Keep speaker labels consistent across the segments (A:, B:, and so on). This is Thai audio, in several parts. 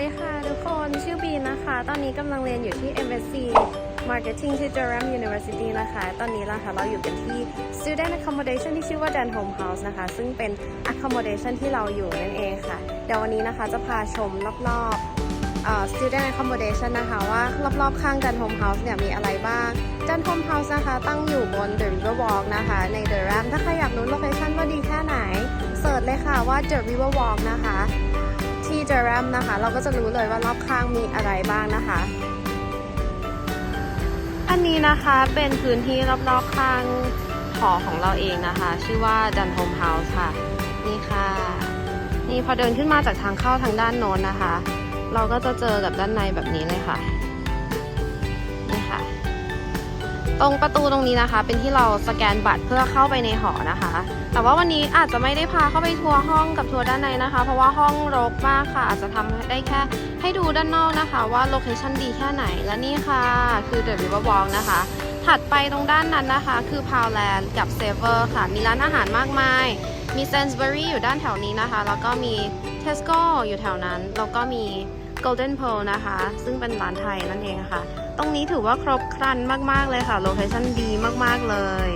A: ดีค่ะทุกคนชื่อบีนนะคะ ตอนนี้กำลังเรียนอยู่ที่ MSc Marketing ที่ Durham University นะคะ ตอนนี้ล่ะค่ะเราอยู่กันที่ Student Accommodation ที่ชื่อว่า Dan Home House นะคะ ซึ่งเป็น accommodation ที่เราอยู่นั่นเองค่ะ เดี๋ยววันนี้นะคะจะพาชมรอบๆ student accommodation นะคะ ว่ารอบๆ ข้าง Dan Home House เนี่ยมีอะไรบ้าง Dan Home House นะคะตั้งอยู่บน The River Walk นะคะ ใน Durham ถ้าใครอยากรู้โลเคชั่นว่าดีแค่ไหนเสิร์ชเลยค่ะว่า The River Walk นะคะ ที่เดรัมนะคะ เราก็จะรู้เลยว่ารอบข้างมีอะไรบ้างนะคะ อันนี้นะคะเป็นพื้นที่รอบๆข้างหอของเราเองนะคะ ชื่อว่าดันโฮมเฮาส์ค่ะ นี่ค่ะ นี่พอเดินขึ้นมาจากทางเข้าทางด้านโน้นนะคะ เราก็จะเจอกับด้านในแบบนี้เลยค่ะนี่ค่ะ ตรงประตูตรงนี้นะคะ เป็นที่เราสแกนบัตรเพื่อเข้าไปในหอนะคะ แต่ว่าวันนี้อาจจะไม่ได้พาเข้าไปทัวร์ห้องกับทัวร์ด้านในนะคะ เพราะว่าห้องรกมากค่ะ อาจจะทำได้แค่ให้ดูด้านนอกนะคะ ว่าโลเคชั่นดีแค่ไหน และนี่ค่ะคือ The River Walk นะคะ ถัดไปตรงด้านนั้นนะคะ คือ p o w l a n d กับ Saver ค่ะ มีร้านอาหารมากมาย มี Sainsbury อยู่ด้านแถวนี้นะคะ แล้วก็มี Tesco อยู่แถวนั้น แล้วก็มี Golden Pearl นะคะ ซึ่งเป็นร้านไทยนั่นเองค่ะ ตรงนี้ถือว่าครบครันมาก ๆ เลยค่ะ โลเคชั่นดีมาก ๆ เลย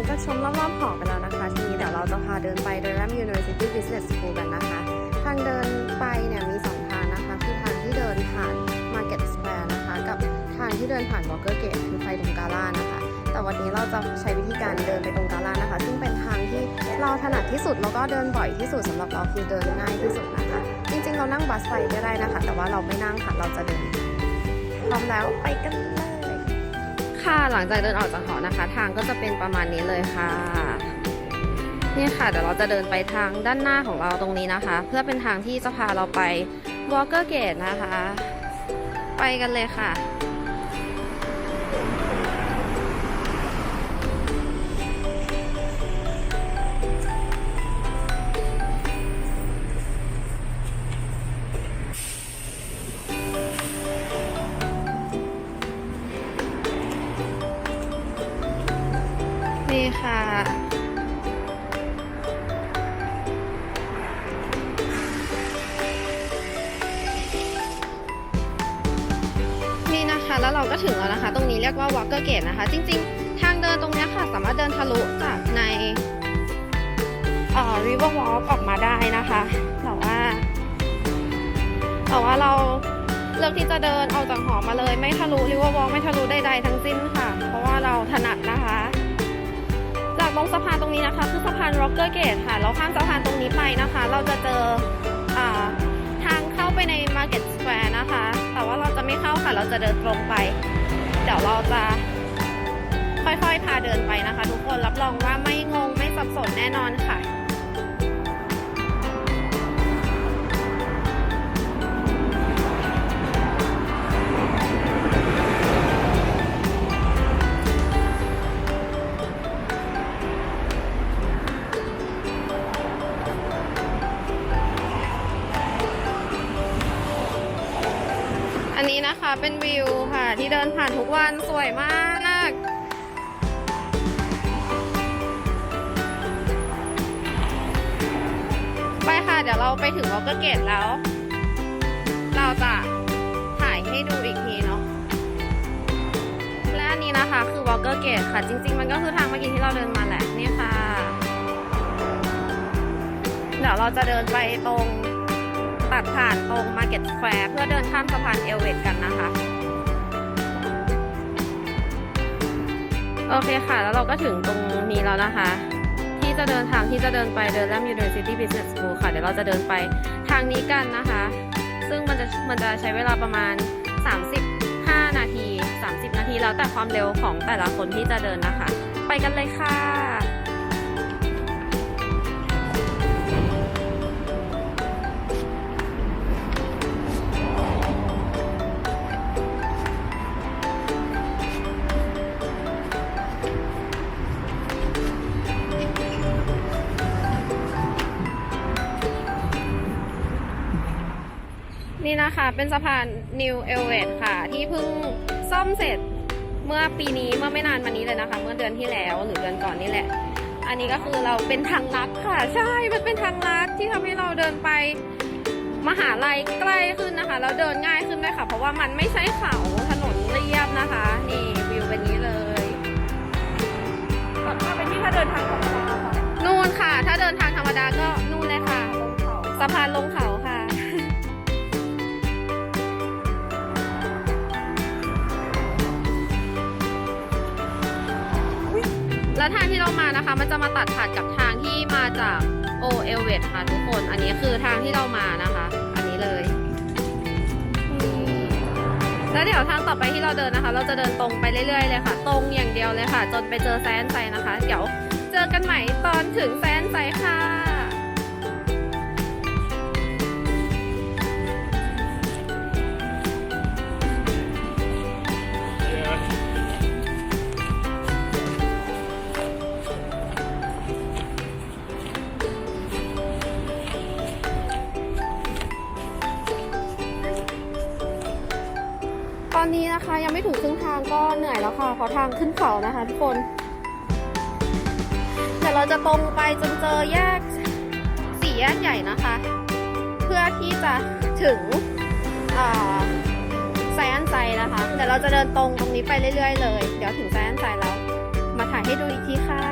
A: ลังจากชมรอบๆหอไปแล้วนะคะ ทีนี้เดี๋ยวเราจะพาเดินไป Durham University Business School กันนะคะ ทางเดินไปเนี่ยมีสองทางนะคะ คือทางที่เดินผ่าน Market Square นะคะ กับทางที่เดินผ่าน Walker Gate คือไปตรงกาล่านะคะ แต่วันนี้เราจะใช้วิธีการเดินไปตรงกาล่านะคะ ซึ่งเป็นทางที่เราถนัดที่สุดแล้วก็เดินบ่อยที่สุดสำหรับเราคือเดินง่ายที่สุดนะคะ จริงๆ เรานั่งบัสไปก็ได้นะคะ แต่ว่าเราไม่นั่งค่ะ เราจะเดินพร้อมแล้วไปกัน ค่ะ หลังจากเดินออกจากหอนะคะ ทางก็จะเป็นประมาณนี้เลยค่ะ นี่ค่ะ เดี๋ยวเราจะเดินไปทางด้านหน้าของเราตรงนี้นะคะ เพื่อเป็นทางที่จะพาเราไป Walker Gate นะคะ ไปกันเลยค่ะ เรียกว่า Walker Gate นะคะ จริงๆ ทางเดินตรงนี้ค่ะ สามารถเดินทะลุจากในเอ่อ River Walk ออกมาได้นะคะแต่ว่าแต่ว่าเราเลือกที่จะเดินออกจากหอมาเลย ไม่ทะลุ River Walk ไม่ทะลุใดๆทั้งสิ้นค่ะ เพราะว่าเราถนัดนะคะ จากตรงสะพานตรงนี้นะคะ คือสะพาน Rocker Gate ค่ะ เราข้ามสะพานตรงนี้ไปนะคะ เราจะเจอทางเข้าไปใน Market Square นะคะ แต่ว่าเราจะไม่เข้าค่ะ เราจะเดินตรงไป เดี๋ยวเราจะค่อยๆ พาเดินไปนะคะ ทุกคนรับรองว่าไม่งงไม่สับสนแน่นอนค่ะอันนี้นะคะเป็นวิว ที่เดินผ่านทุกวันสวยมากไปค่ะ เดี๋ยวเราไปถึงวอลเกอร์เกตแล้ว เราจะถ่ายให้ดูอีกทีเนาะและอันนี้นะคะ คือวอลเกอร์เกตค่ะ จริง ๆ มันก็คือทางเมื่อกี้ที่เราเดินมาแหละนี่ค่ะ เดี๋ยวเราจะเดินไปตรงตัดผ่านตรง Market Square เพื่อเดินข้ามสะพานเอล โอเคค่ะ แล้วเราก็ถึงตรงนี้แล้วนะคะ ที่จะเดินทางที่จะเดินไปเดินแลม University Business School ค่ะ เดี๋ยวเราจะเดินไปทางนี้กันนะคะ ซึ่งมันจะมันจะใช้เวลาประมาณ 35 นาที 30 นาทีแล้วแต่ความเร็วของแต่ละคนที่จะเดินนะคะ ไปกันเลยค่ะ เป็นสะพาน New e l v a t ค่ะ ที่เพิ่งซ่อมเสร็จเมื่อปีนี้เมื่อไม่นานมานี้เลยนะคะ เมื่อเดือนที่แล้วหรือเดือนก่อนนี่แหละ อันนี้ก็คือเราเป็นทางลัดค่ะ ใช่ มันเป็นทางลัดที่ทำให้เราเดินไปมหาลัยใกล้ขึ้นนะคะ แล้วเดินง่ายขึ้นด้วยค่ะ เพราะว่ามันไม่ใช่เขาถนนเรียบนะคะ นี่วิวเป็นนี้เลย
B: ก่อนเข้าไปที่ถ้าเดินทางของเราค่ะ
A: นู่นค่ะ ถ้าเดินทางธรรมดาก็นู่นเลยค่ะ
B: ลงเขา
A: สะพานลงเขา แล้วทางที่เรามานะคะ มันจะมาตัดผ่านกับทางที่มาจากโอเอลเวค่ะทุกคน อันนี้คือทางที่เรามานะคะ อันนี้เลยนี่แล้วเดี๋ยวทางต่อไปที่เราเดินนะคะ เราจะเดินตรงไปเรื่อยๆเลยค่ะ ตรงอย่างเดียวเลยค่ะ จนไปเจอแซนไซนะคะ เดี๋ยวเจอกันใหม่ตอนถึงแซนไซค่ะ ตอนนี้นะคะยังไม่ถึงครึ่งทางก็เหนื่อยแล้วค่ะเพราะทางขึ้นเขานะคะทุกคนเดี๋ยวเราจะตรงไปจนเจอแยกสี่แยกใหญ่นะคะ เพื่อที่จะถึงไซแอนไซนะคะเดี๋ยวเราจะเดินตรงตรงนี้ไปเรื่อย ๆ เลย เดี๋ยวถึงไซแอนไซแล้วมาถ่ายให้ดูอีกทีค่ะ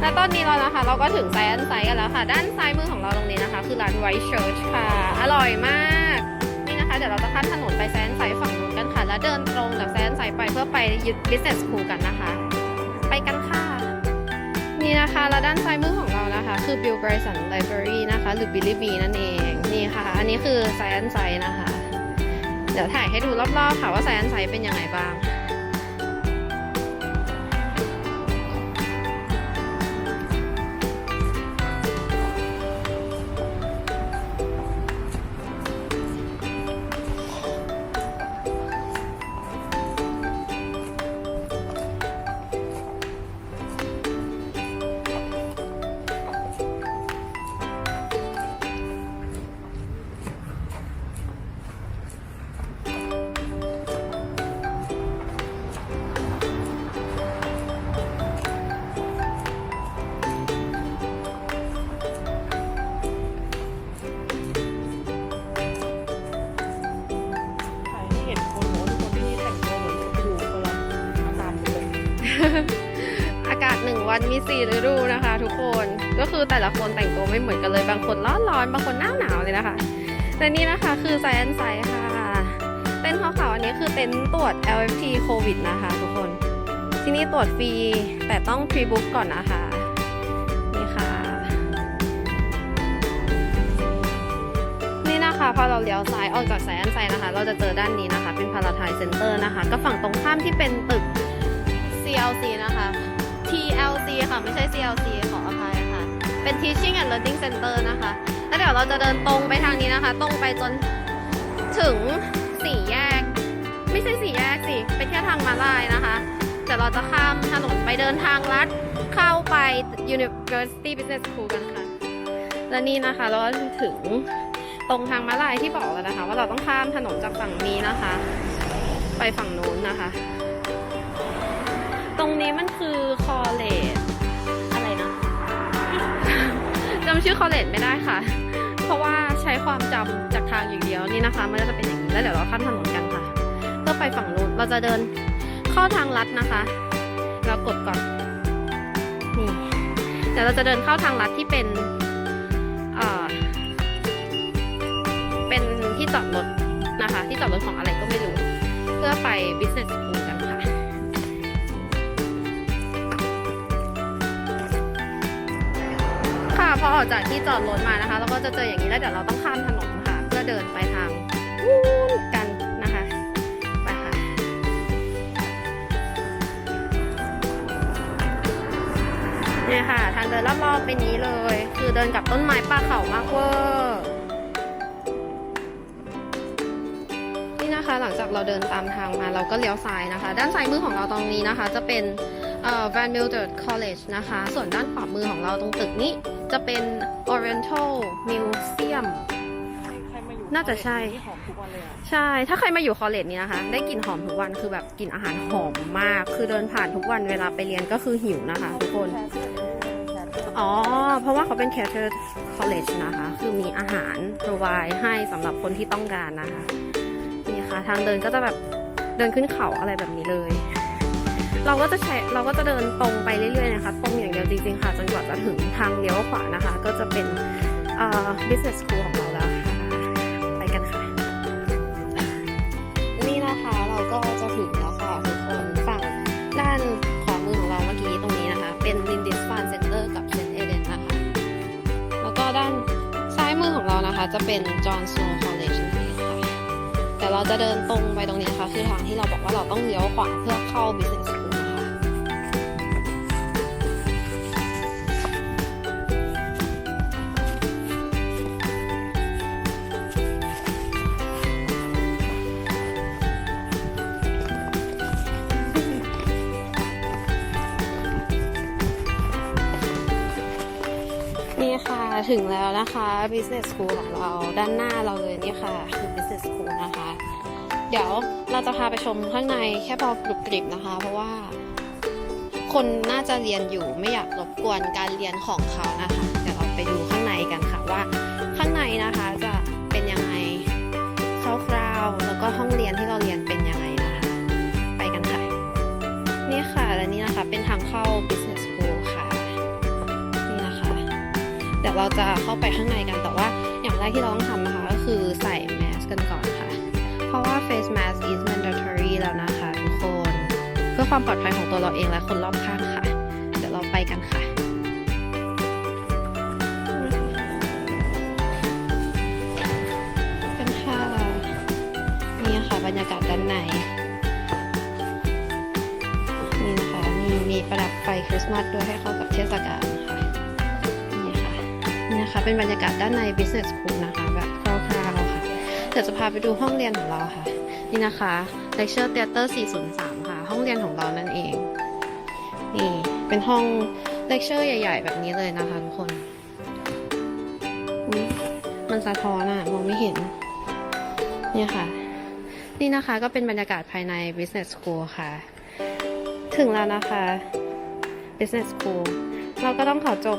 A: และตอนนี้เรานะคะ เราก็ถึงไซแอนไซกันแล้วค่ะ ด้านซ้ายมือของเราตรงนี้นะคะ คือร้าน White Church ค่ะ อร่อยมาก เดี๋ยวเราจะข้ามถนนไปแซนไซฝั่งนู้นกันค่ะ แล้วเดินตรงจากแซนไซไปเพื่อไปยึด business school กันนะคะ ไปกันค่ะ นี่นะคะ แล้วด้านซ้ายมือของเรานะคะ คือ Bill g r y s o n Library นะคะ หรือ Billy B นั่นเอง นี่ค่ะ อันนี้คือแซนไซนะคะ เดี๋ยวถ่ายให้ดูรอบๆค่ะว่าแซนไซเป็นยังไงบ้าง
B: มี
A: สี่ฤดูนะคะ ทุกคนก็คือแต่ละคนแต่งตัวไม่เหมือนกันเลย บางคนร้อนร้อนๆบางคนหนาวหนาวเลยนะคะแต่นี่นะคะคือไซแอนไซค่ะเต็นท์ขาวๆอันนี้คือเต็นท์ตรวจ LFT โควิดนะคะ ทุกคนที่นี่ตรวจฟรีแต่ต้องพรีบุ๊กก่อนนะคะนี่ค่ะ นี่นะคะพอเราเลี้ยวซ้ายออกจากไซแอนไซนะคะ เราจะเจอด้านนี้นะคะ เป็นพาราไทเซ็นเตอร์นะคะ ก็ฝั่งตรงข้ามที่เป็นตึก CLC นะคะ TLC ค่ะ ไม่ใช่ CLC ขออภัยค่ะ เป็น Teaching and Learning Center นะคะ แล้วเดี๋ยวเราจะเดินตรงไปทางนี้นะคะ ตรงไปจนถึงสี่แยก ไม่ใช่สี่แยกสิ เป็นแค่ทางมาลายนะคะเดี๋ยวเราจะข้ามถนนไปเดินทางลัดเข้าไป University Business School กันค่ะ และนี่นะคะเราถึงตรงทางมาลายที่บอกแล้วนะคะ ว่าเราต้องข้ามถนนจากฝั่งนี้นะคะ ไปฝั่งนู้นนะคะ รงนี้มันคือคอเลจอะไรนะจำชื่อคอเลจไม่ได้ค่ะ เพราะว่าใช้ความจำจากทางอย่างเดียวนี่นะคะ มันก็จะเป็นอย่างนี้แล้วเดี๋ยวเราข้ามถนนกันค่ะเพื่อไปฝั่งนู้นเราจะเดินเข้าทางลัดนะคะ เรากดก่อนนี่เดี๋ยวเราจะเดินเข้าทางลัดที่เป็นเอ่อเป็นที่จอดรถนะคะ ที่จอดรถของอะไรก็ไม่รู้ เพื่อไป business ค่ะพอออกจากที่จอดรถมานะคะ เราก็จะเจออย่างนี้แล้วเดี๋ยวเราต้องข้ามถนนค่ะ เพื่อเดินไปทางนู้นกันนะคะไปค่ะเนี่ยค่ะ ทางเดินรอบๆไปนี้เลย คือเดินกับต้นไม้ป่าเขามากเวอร์นี่นะคะหลังจากเราเดินตามทางมาเราก็เลี้ยวซ้ายนะคะ ด้านซ้ายมือของเราตรงนี้นะคะ จะเป็นเอ่อ Van Mildred College นะคะ ส่วนด้านขวามือของเราตรงตึกนี้ จะเป็น Oriental Museum
B: ใครมาอยู่
A: น่าจะใช่
B: หอมทุกวันเลยอะ
A: ใช่ ถ้าใครมาอยู่คอลเลจนี้นะคะ ได้กลิ่นหอมทุกวัน คือแบบกลิ่นอาหารหอมมาก คือเดินผ่านทุกวันเวลาไปเรียนก็คือหิวนะคะ ทุกคน อ๋อ เพราะว่าเขาเป็น cater college นะคะ คือมีอาหาร provide ให้สำหรับคนที่ต้องการนะคะ นี่ค่ะ ทางเดินก็จะแบบเดินขึ้นเขาอะไรแบบนี้เลย เราก็จะใช้เราก็จะเดินตรงไปเรื่อยๆนะคะ ตรงอย่างเดียวจริงๆค่ะ จนกว่าจะถึงทางเลี้ยวขวานะคะ ก็จะเป็น business school ของเราแล้วค่ะ ไปกันค่ะ นี่นะคะเราก็จะถึงแล้วค่ะทุกคนฝั่งด้านขวามือของเราเมื่อกี้ตรงนี้นะคะ เป็น Lindisfarne Center กับ St. Eden นะคะ แล้วก็ด้านซ้ายมือของเรานะคะ จะเป็น John Snow College นั่นเองค่ะ แต่เราจะเดินตรงไปตรงนี้นะคะ คือทางที่เราบอกว่าเราต้องเลี้ยวขวาเพื่อเข้า Business นี่ค่ะถึงแล้วนะคะ Business School ของเราด้านหน้าเราเลยนี่ค่ะ คือ Business School นะคะ เดี๋ยวเราจะพาไปชมข้างในแค่พอกรุบกริบนะคะ เพราะว่า คนน่าจะเรียนอยู่ไม่อยากรบกวนการเรียนของเขานะคะ เดี๋ยวเราไปดูข้างในกันค่ะว่าข้างในนะคะจะเป็นยังไงคร่าวๆแล้วก็ห้องเรียนที่เราเรียนเยวเราจะเข้าไปข้างในกันแต่ว่าอย่างแรกที่เราต้องทำนะคะก็คือใส่แมสกันก่อนค่ะ เพราะว่า face mask is mandatory แล้วนะคะทุกคน เพื่อความปลอดภัยของตัวเราเองและคนรอบข้างค่ะ เดี๋ยวเราไปกันค่ะกันค่ะนี่ค่ะบรรยากาศด้านในนี่นะคะมีมีประดับไฟคริสต์มาสด้วยให้เข้ากับเทศกาล เป็นบรรยากาศด้านใน business school นะคะแบบคร่าวๆค่ะเดี๋ยวจะพาไปดูห้องเรียนของเราค่ะ นี่นะคะ lecture theater 403 ค่ะ ห้องเรียนของเรานั่นเอง นี่เป็นห้อง lecture ใหญ่ ๆ แบบนี้เลยนะคะทุกคนมันสะท้อนอะมองไม่เห็น เนี่ยค่ะ นี่นะคะก็เป็นบรรยากาศภายใน business school ค่ะ ถึงแล้วนะคะ business school เราก็ต้องขอจบ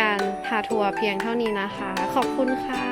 A: การพาทัวร์เพียงเท่านี้นะคะ ขอบคุณค่ะ